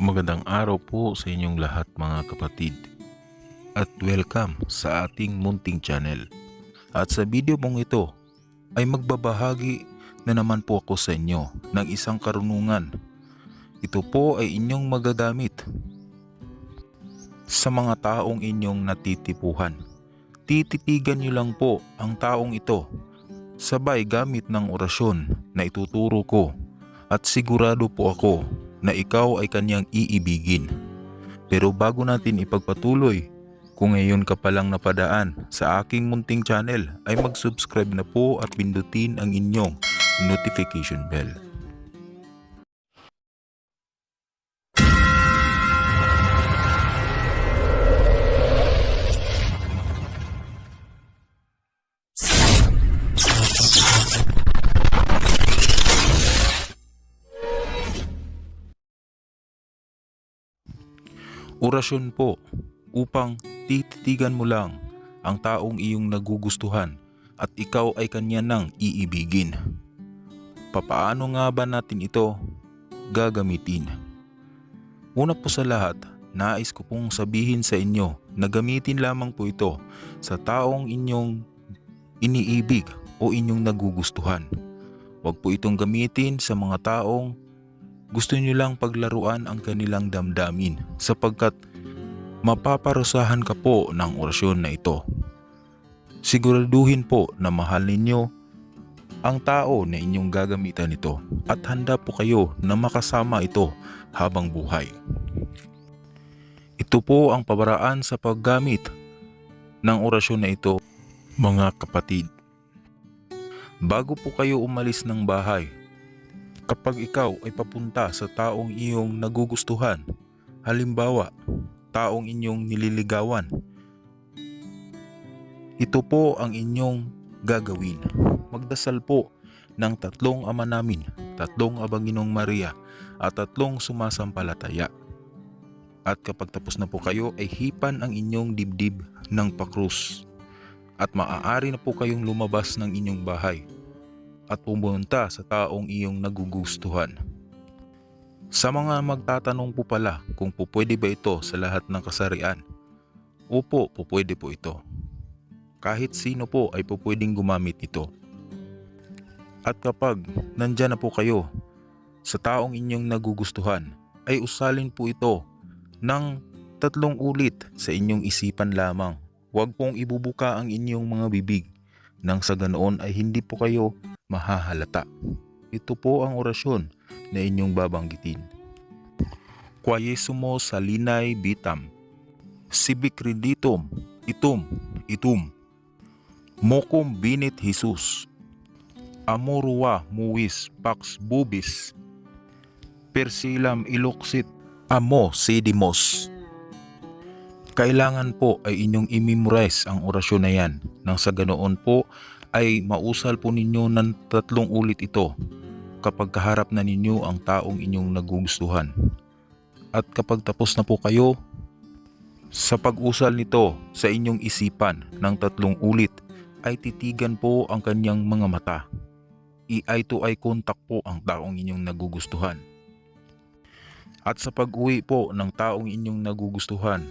Magandang araw po sa inyong lahat mga kapatid at welcome sa ating munting channel. At sa video mong ito ay magbabahagi na naman po ako sa inyo ng isang karunungan. Ito po ay inyong magagamit sa mga taong inyong natitipuhan. Tititigan niyo lang po ang taong ito sabay gamit ng orasyon na ituturo ko at sigurado po ako na ikaw ay kanyang iibigin. Pero bago natin ipagpatuloy, kung ngayon ka palang napadaan sa aking munting channel ay mag-subscribe na po at pindutin ang inyong notification bell. Orasyon po upang tititigan mo lang ang taong iyong nagugustuhan at ikaw ay kanya nang iibigin. Papaano nga ba natin ito gagamitin? Una po sa lahat, nais ko pong sabihin sa inyo na gamitin lamang po ito sa taong inyong iniibig o inyong nagugustuhan. Huwag po itong gamitin sa mga taong gusto nyo lang paglaruan ang kanilang damdamin sapagkat mapaparusahan ka po ng orasyon na ito. Siguraduhin po na mahal ninyo ang tao na inyong gagamitan ito at handa po kayo na makasama ito habang buhay. Ito po ang pabaraan sa paggamit ng orasyon na ito mga kapatid. Bago po kayo umalis ng bahay, kapag ikaw ay papunta sa taong iyong nagugustuhan, halimbawa, taong inyong nililigawan, ito po ang inyong gagawin. Magdasal po ng tatlong ama namin, tatlong abanginong Maria, at tatlong sumasampalataya. At kapag tapos na po kayo ay hipan ang inyong dibdib ng pakrus. At maaari na po kayong lumabas ng inyong bahay at pumunta sa taong iyong nagugustuhan. Sa mga magtatanong po pala kung po pwede ba ito sa lahat ng kasarian, opo po pwede po ito. Kahit sino po ay po pwedeng gumamit ito. At kapag nandyan na po kayo sa taong inyong nagugustuhan, ay usalin po ito ng tatlong ulit sa inyong isipan lamang. Huwag pong ibubuka ang inyong mga bibig nang sa ganoon ay hindi po kayo mahahalata. Ito po ang orasyon na inyong babanggitin. Quaesumo salinay bitam, sibik reditum, itum, itum. Mokum binit Jesus, amorua muwis pax bubis, persilam iloksit, amo sedimos. Kailangan po ay inyong i-memorize ang orasyon na yan nang sa ganoon po ay mausal po ninyo ng tatlong ulit ito kapag kaharap na ninyo ang taong inyong nagugustuhan. At kapag tapos na po kayo sa pag-usal nito sa inyong isipan ng tatlong ulit ay titigan po ang kanyang mga mata. I-eye to eye contact po ang taong inyong nagugustuhan. At sa pag-uwi po ng taong inyong nagugustuhan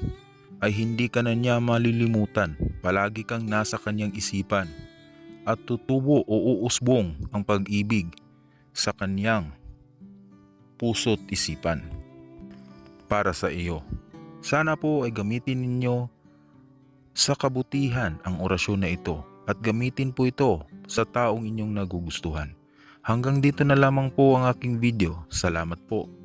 ay hindi ka na niya malilimutan. Palagi kang nasa kanyang isipan at tutubo o uusbong ang pag-ibig sa kanyang puso't isipan para sa iyo. Sana po ay gamitin ninyo sa kabutihan ang orasyon na ito at gamitin po ito sa taong inyong nagugustuhan. Hanggang dito na lamang po ang aking video. Salamat po.